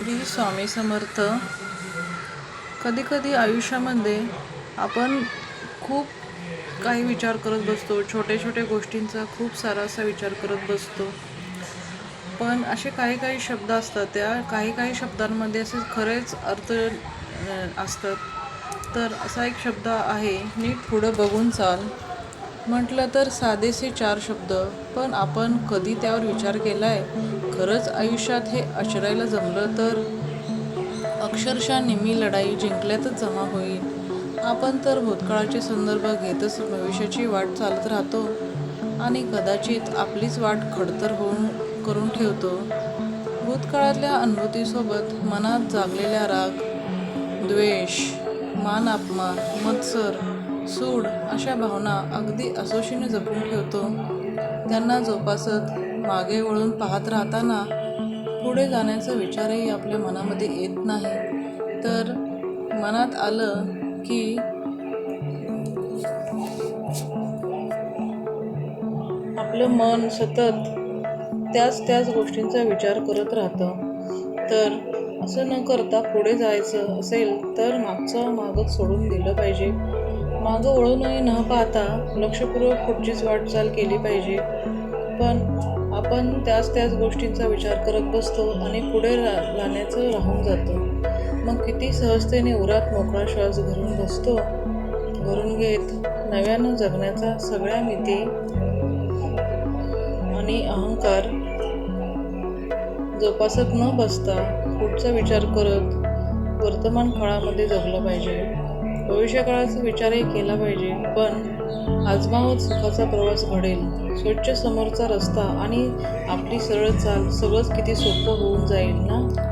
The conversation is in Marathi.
श्री स्वामी समर्थ कधीकधी आयुष्यामध्ये आपण खूप काही विचार करत बसतो छोट्या छोट्या गोष्टींचा खूप सारा असा विचार करत बसतो. पण असे काही काही शब्द असतात त्या काही काही शब्दांमध्ये असे खरेच अर्थ असतात. तर असा एक शब्द आहे नीट पुढं बघून चाल. म्हटलं तर साधेसे चार शब्द पण आपण कधी त्यावर विचार केलाय? खरंच आयुष्यात हे आचरायला जमलं तर? अक्षरशः नेहमी लढाई जिंकल्यातच जमा होईल. आपण तर भूतकाळाचे संदर्भ घेतच भविष्याची वाट चालत राहतो आणि कदाचित आपलीच वाट खडतर होऊन करून ठेवतो. भूतकाळातल्या अनुभूतीसोबत मनात जागलेल्या राग द्वेष मान अपमान मत्सर सूड अशा भावना अगदी असोशीने जपून ठेवतो. त्यांना जोपासत मागे वळून पाहत राहताना पुढे जाण्याचा विचारही आपल्या मनामध्ये येत नाही. तर मनात आलं की आपलं मन सतत त्याच त्याच गोष्टींचा विचार करत राहतं. तर असं न करता पुढे जायचं असेल तर मागचं मागच सोडून दिलं पाहिजे. मागं वळूनही न पाहता लक्षपूर्वक पुढचीच वाटचाल केली पाहिजे. पण आपण त्याच त्याच गोष्टींचा विचार करत बसतो आणि पुढे रा राहण्याचं राहून जातो. मग किती सहजतेने उरात मोकळा श्वास घरून बसतो? घरून घेत नव्यानं जगण्याचा सगळ्या मिती आणि अहंकार जोपासत न बसता पुढचा विचार करत वर्तमान काळामध्ये जगलं पाहिजे. भविष्यकाळाचा विचारही केला पाहिजे पण आजमावत सुखाचा प्रवास घडेल. स्वच्छ समोरचा रस्ता आणि आपली सरळ चाल सगळंच किती सोपं होऊन जाईल ना?